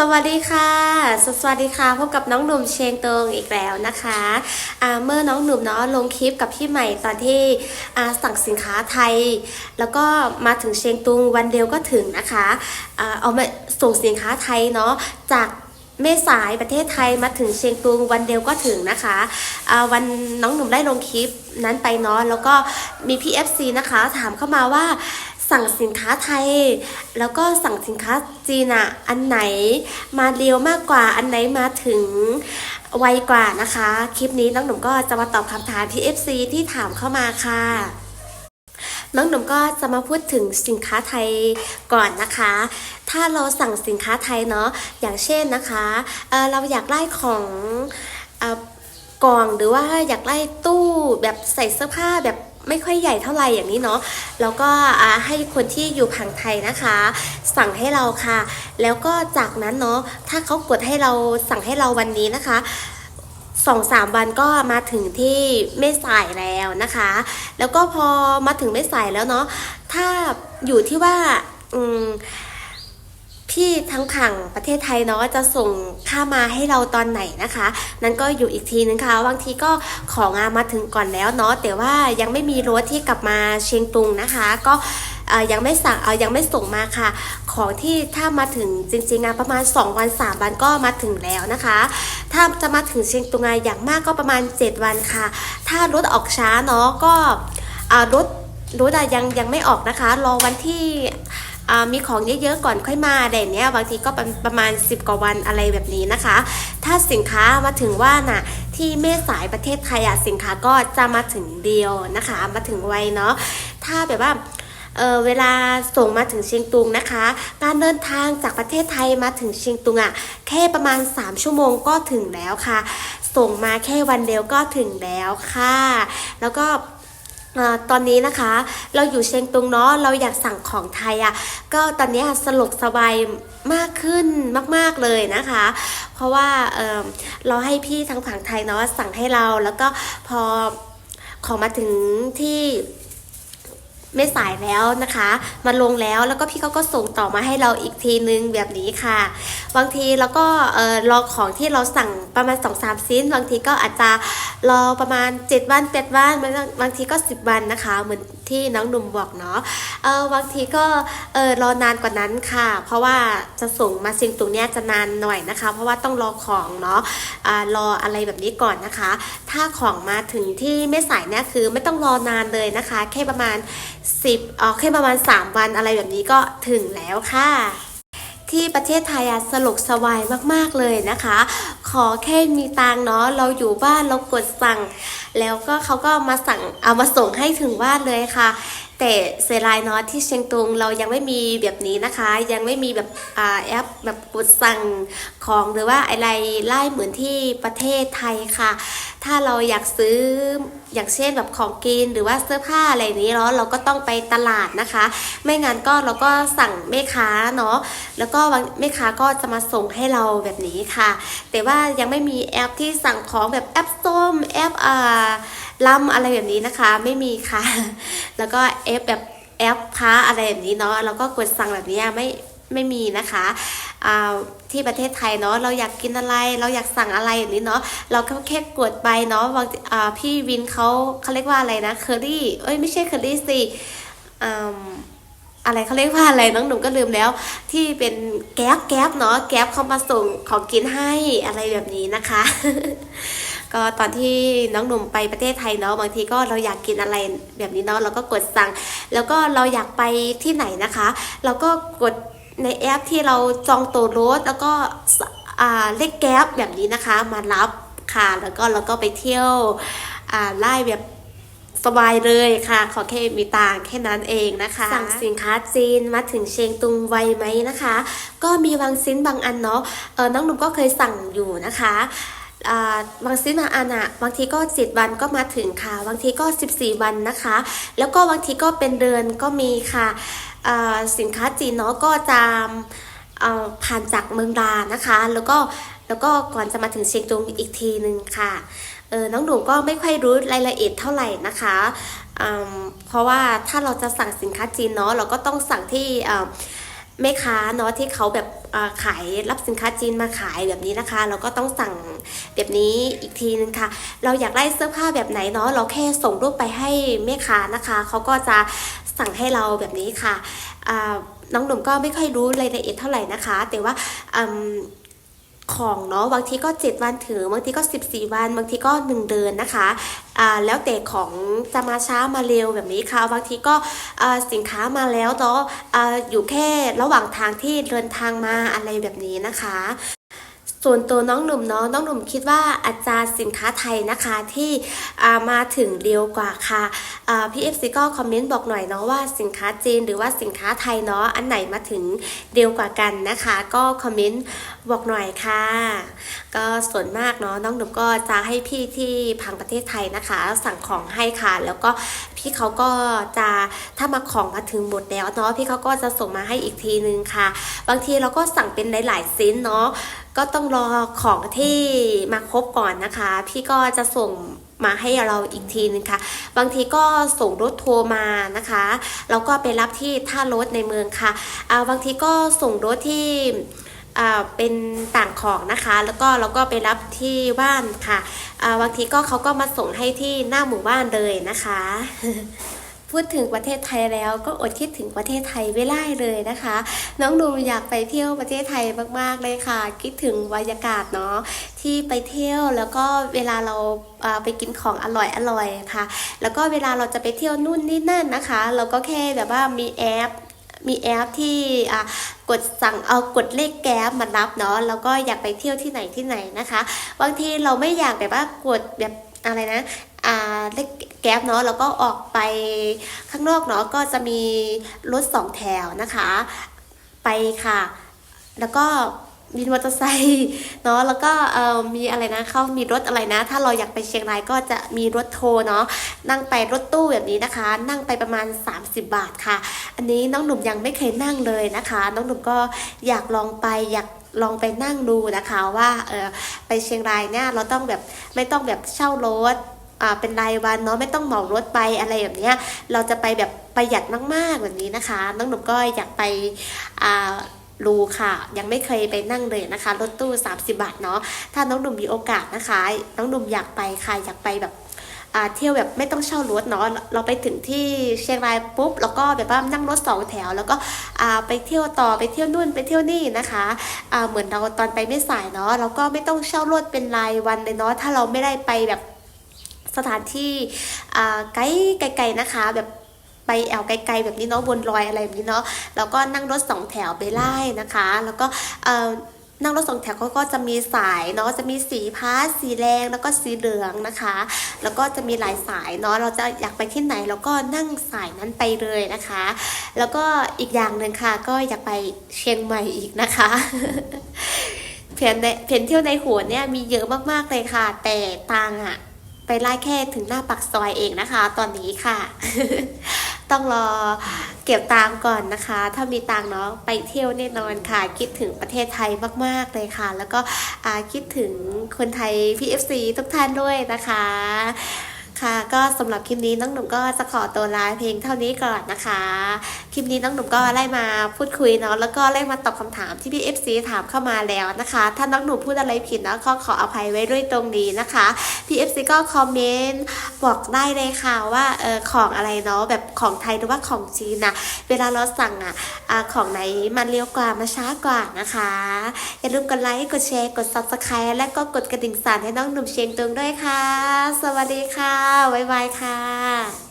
สวัสดีค่ะสสวัสดีค่ะ พบกับน้องหนุ่มเชงตงอีกแล้วนะคะอ่าเมื่อน้องหนุ่มเนาะลงคลิปกับพี่ใหม่ตอนที่สั่งสินค้าไทย แล้วก็มาถึงเชียงตุงวันเดียวก็ถึงนะคะอ่าเอามาส่งสินค้าไทยเนาะจากแม่สายประเทศไทยมาถึงเชียงตุงวันเดียวก็ถึงนะคะอ่าวันน้องหนุ่มได้ลงคลิปนั้นไปเนาะแล้วก็มีพี่ FC นะคะ ถามเข้ามาว่า สั่งสินค้าไทย แล้วก็สั่งสินค้าจีนอะอันไหนมาเร็วมากกว่าอันไหนมาถึงไวกว่านะคะ คลิปนี้น้องหนุ่มก็จะมาตอบคำถามที่ FC ที่ถามเข้ามาค่ะ น้องหนุ่มก็จะมาพูดถึงสินค้าไทยก่อนนะคะ ถ้าเราสั่งสินค้าไทยเนาะอย่างเช่นนะคะเเราอยากได้ของอกล่องหรือว่าอยากได้ตู้แบบใส่เสื้อผ้าแบบ ไม่ค่อยใหญ่เท่าไหร่อย่างนี้เนาะแล้วก็ให้คนที่อยู่ผังไทยนะคะ สั่งให้เราค่ะ แล้วก็จากนั้นเนาะถ้าเขากดให้เราสั่งให้เราวันนี้นะคะสองสามวันก็มาถึงที่ไม่สายแล้วนะคะ แล้วก็พอมาถึงไม่สายแล้วเนาะถ้าอยู่ที่ว่าอืม พี่ทั้งขังประเทศไทยเนาะจะส่งค่ามาให้เราตอนไหนนะคะ นั่นก็อยู่อีกทีนึงค่ะบางทีก็ของามาถึงก่อนแล้วเนาะแต่ว่ายังไม่มีรถที่กลับมาเชียงตุงนะคะ ก็ยังไม่สั่งยังไม่ส่งมาค่ะ ของที่ถ้ามาถึงจริงๆอะประมาณ 2 วัน 3 วันก็มาถึงแล้วนะคะ ถ้าจะมาถึงเชียงตุงอะอย่างมากก็ประมาณ 7 วันค่ะ ถ้ารถออกช้าเนาะก็รถรถยังยังไม่ออกนะคะ รอวันที่ มีของเยอะๆก่อนค่อยมาอะไรเนี้ยบางทีก็ประประมาณ 10 กว่าวันอะไรแบบนี้นะคะ ถ้าสินค้ามาถึงว่าน่ะที่เมษายประเทศไทยอะสินค้าก็จะมาถึงเดียวนะคะ มาถึงไวเนาะถ้าแบบว่าเเวลาส่งมาถึงเชียงตุงนะคะ การเดินทางจากประเทศไทยมาถึงเชียงตุงอะ่ะแค่ประมาณ 3 ชั่วโมงก็ถึงแล้วค่ะ ส่งมาแค่วันเดียวก็ถึงแล้วค่ะ แล้วก็ ตอนนี้นะคะ เราอยู่เชียงตุงเนาะเราอยากสั่งของไทยอะ่ะก็ตอนนี้สะดวกสบายมากขึ้นมาก ๆเลยนะคะ เพราะว่าเเราให้พี่ทางฝั่งไทยเนาะสั่งให้เราแล้วก็พอของมาถึงที่ ไม่สายแล้วนะคะ มาลงแล้วแล้วก็พี่เขาก็ส่งต่อมาให้เราอีกทีนึงแบบนี้ค่ะ บางทีเราก็เออรอของที่เราสั่งประมาณ2อสามชิ้น บางทีก็อาจจะรอประมาณ 7 วัน8วันบางบางทีก็ 10 วันนะคะ เหมือน ที่น้องหนุ่มบอกเนาะเออบางทีก็เออรอนานกว่านั้นค่ะ เพราะว่าจะส่งมาซิงตรงเนี้ยจะนานหน่อยนะคะ เพราะว่าต้องรอของเนาะอ่ารออะไรแบบนี้ก่อนนะคะ ถ้าของมาถึงที่ไม่สายเนี่ยคือไม่ต้องรอนานเลยนะคะ แค่ประมาณ 10เออแค่ประมาณ 3 วันอะไรแบบนี้ก็ถึงแล้วค่ะที่ประเทศไทยอะสลกสวายมาก ๆ เลยนะคะ ขอแค่มีตังเนาะ เราอยู่บ้านเรากดสั่ง แล้วก็เขาก็มาสั่งเอามาส่งให้ถึงบ้านเลยค่ะ แต่เสียดายเนาะที่เชียงตุงเรายังไม่มีแบบนี้นะคะ ยังไม่มีแบบอ่าแอปแบบกดสั่งของหรือว่าอะไรไล่เหมือนที่ประเทศไทยค่ะ ถ้าเราอยากซื้ออย่างเช่นแบบของกินหรือว่าเสื้อผ้าอะไรนี้เนาะเราก็ต้องไปตลาดนะคะ ไม่งั้นก็เราก็สั่งแม่ค้าเนาะแล้วก็แม่ค้าก็จะมาส่งให้เราแบบนี้ค่ะ แต่ว่ายังไม่มีแอปที่สั่งของแบบแอปส้มแอปอ่า ลัมอะไรแบบนี้นะคะ ไม่มีค่ะ แล้วก็แอปแบบแอปค้าอะไรแบบนี้เนาะแล้วก็กดสั่งแบบนี้ไม่ไม่มีนะคะที่ประเทศไทยเนาะเราอยากกินอะไร เราอยากสั่งอะไรอย่างนี้เนาะเราก็แค่กดไปเนาะบางพี่วินเขาเขาเรียกว่าอะไรนะเคอรี่เอ้ยไม่ใช่เคอรี่สิอะไรเขาเรียกว่าอะไรน้องหนุ่มก็ลืมแล้ว ที่เป็นแก๊บแก๊บเนาะแก๊บเขามาส่งของกินให้อะไรแบบนี้นะคะ ก็ตอนที่น้องหนุ่มไปประเทศไทยเนาะบางทีก็เราอยากกินอะไรแบบนี้เนาะเราก็กดสั่ง แล้วก็เราอยากไปที่ไหนนะคะ เราก็กดในแอปที่เราจองตัวรถแล้วก็อ่าเลขแก๊บแบบนี้นะคะ มารับค่ะแล้วก็เราก็ไปเที่ยวอ่าไล่แบบสบายเลยค่ะ ขอแค่มีตังแค่นั้นเองนะคะ สั่งสินค้าจีนมาถึงเชียงตุงไวไหมนะคะ ก็มีบางซิ้นบางอันเนาะเออน้องหนุ่มก็เคยสั่งอยู่นะคะ บางซิ้นบาอันอะบางทีก็ 7 วันก็มาถึงค่ะ บางทีก็ 14 วันนะคะ แล้วก็บางทีก็เป็นเดือนก็มีค่ะสินค้าจีนเนาะก็จะผ่านจากเมืองดานะคะ แล้วก็แล้วก็ก่อนจะมาถึงเชียงตุงอีกทีหนึ่งค่ะเออน้องหนูก็ไม่ค่อยรู้รายละเอียดเท่าไหร่นะคะอืมเพราะว่าถ้าเราจะสั่งสินค้าจีนเนาะเราก็ต้องสั่งที่แม่ค้าเนาะที่เขาแบบ ขายรับสินค้าจีนมาขายแบบนี้นะคะ เราก็ต้องสั่งแบบนี้อีกทีนึงค่ะ เราอยากได้เสื้อผ้าแบบไหนเนาะเราแค่ส่งรูปไปให้แม่ค้านะคะเขาก็จะสั่งให้เราแบบนี้ค่ะน้องหนุ่มก็ไม่ค่อยรู้รายละเอียดเท่าไหร่นะคะ แต่ว่า ของเนาะบางทีก็ 7 วันถึงบางทีก็ 14 วัน บางทีก็ 1 เดือนนะคะอ่าแล้วแต่ของจะมาช้ามาเร็วแบบนี้ค่ะ บางทีก็อ่าสินค้ามาแล้วเนาะอ่าอยู่แค่ระหว่างทางที่เดินทางมาอะไรแบบนี้นะคะ ส่วนตัวน้องหนุ่มเนาะน้องหนุ่มคิดว่าอัตราสินค้าไทยนะคะที่มาถึงเร็วกว่าค่ะอ่าพี่เอฟซีก็คอมเมนต์บอกหน่อยเนาะว่าสินค้าจีนหรือว่าสินค้าไทยเนาะอันไหนมาถึงเร็วกว่ากันนะคะ ก็คอมเมนต์บอกหน่อยค่ะ ก็ส่วนมากเนาะน้องหนุ่มก็จะให้พี่ที่พังประเทศไทยนะคะ สั่งของให้ค่ะแล้วก็ พี่เขาก็จะถ้ามาของมาถึงหมดแล้วเนาะพี่เขาก็จะส่งมาให้อีกทีนึงค่ะ บางทีเราก็สั่งเป็นหลายๆซิ้นเนาะก็ต้องรอของที่มาครบก่อนนะคะ พี่ก็จะส่งมาให้เราอีกทีนึงค่ะ บางทีก็ส่งรถทัวร์มานะคะแล้วก็ไปรับที่ท่ารถในเมืองค่ะอ่าบางทีก็ส่งรถที่ เป็นต่างของนะคะ แล้วก็เราก็ไปรับที่บ้านค่ะาบางทีก็เขาก็มาส่งให้ที่หน้าหมู่บ้านเลยนะคะ พูดถึงประเทศไทยแล้วก็อดคิดถึงประเทศไทยไม่ได้เลยนะคะ น้องหนูอยากไปเที่ยวประเทศไทยมากๆเลยค่ะ คิดถึงบรรยากาศเนาะที่ไปเที่ยวแล้วก็เวลาเราอ่าไปกินของอร่อยอร่อยค่ะ แล้วก็เวลาเราจะไปเที่ยวนู่นนี่นั่นนะคะ เราก็แค่แบบว่ามีแอป มีแอปที่อะกดสั่งเอากดเลขแก๊บมารับเนาะแล้วก็อยากไปเที่ยวที่ไหนที่ไหนนะคะ บางทีเราไม่อยากแบบว่ากดแบบอะไรนะอ่าเลขแก๊บเนาะแล้วก็ออกไปข้างนอกเนาะก็จะมีรถสองแถวนะคะ ไปค่ะ แล้วก็ มีมอเตอร์ไซค์เนาะแล้วก็เอ่อมีอะไรนะเขามีรถอะไรนะ ถ้าเราอยากไปเชียงรายก็จะมีรถโทรเนาะนั่งไปรถตู้แบบนี้นะคะ นั่งไปประมาณ 30 บาทค่ะ อันนี้น้องหนุ่มยังไม่เคยนั่งเลยนะคะ น้องหนุ่มก็อยากลองไปอยากลองไปนั่งดูนะคะว่าเออไปเชียงรายเนี่ยเราต้องแบบไม่ต้องแบบเช่ารถอ่าเป็นรายวันเนาะไม่ต้องเหมารถไปอะไรแบบเนี้ยเราจะไปแบบประหยัดมากๆแบบนี้นะคะ น้องหนุ่มก็อยากไปอ่า รู้ค่ะ ยังไม่เคยไปนั่งเลยนะคะ รถตู้ 30 บาทเนาะถ้าน้องหนุ่มมีโอกาสนะคะ น้องหนุ่มอยากไปค่ะอยากไปแบบเที่ยวแบบไม่ต้องเช่ารถเนาะเราไปถึงที่เชียงรายปุ๊บแล้วก็แบบว่านั่งรถสองแถว แล้วก็ไปเที่ยวต่อไปเที่ยวนู่นไปเที่ยวนี่นะคะเหมือนเราตอนไปไม่สายเนาะเราก็ไม่ต้องเช่ารถเป็นรายวันเลยเนาะถ้าเราไม่ได้ไปแบบสถานที่ไกลไกลๆนะคะแบบ ไปแอวไกลๆแบบนี้เนาะบนรอยอะไรแบบนี้เนาะแล้วก็นั่งรถสองแถวไปไล่นะคะ แล้วก็เอ่อนั่งรถสองแถวเขาก็จะมีสายเนาะจะมีสีพาสสีแดงแล้วก็สีเหลืองนะคะ แล้วก็จะมีหลายสายเนาะเราจะอยากไปที่ไหนเราก็นั่งสายนั้นไปเลยนะคะ แล้วก็อีกอย่างหนึ่งค่ะ ก็อยากไปเชียงใหม่อีกนะคะเพนเพนเที่ยวในหัวเนี่ยมีเยอะมากๆเลยค่ะ แต่ตังอะไปไล่แค่ถึงหน้าปากซอยเองนะคะ ตอนนี้ค่ะ ต้องรอเก็บตังก่อนนะคะ ถ้ามีตังเนาะไปเที่ยวแน่นอนค่ะ คิดถึงประเทศไทยมากๆเลยค่ะ แล้วก็คิดถึงคนไทย PFC ทุกท่านด้วยนะคะ ค่ะ ก็สำหรับคลิปนี้น้องหนุ่มก็จะขอตัวลาเพลงเท่านี้ก่อนนะคะ คลิปนี้น้องหนุ่มก็ไล่มาพูดคุยเนาะแล้วก็ไล่มาตอบคำถามที่พี่ FC ถามเข้ามาแล้วนะคะ ถ้าน้องหนุ่มพูดอะไรผิดนะก็ขออภัยไว้ด้วยตรงนี้นะคะพี่ FC ก็คอมเมนต์บอกได้เลยค่ะว่าเออของอะไรเนาะแบบของไทยหรือว่าของจีนนะเวลาเราสั่งอะของไหนมันเร็วกว่ามาช้ากว่านะคะ อย่าลืมกดไลค์กดแชร์กด subscribe และก็กดกระดิ่งสั่นให้น้องหนุ่มเชียงตุงด้วยค่ะ สวัสดีค่ะบ๊ายบายค่ะ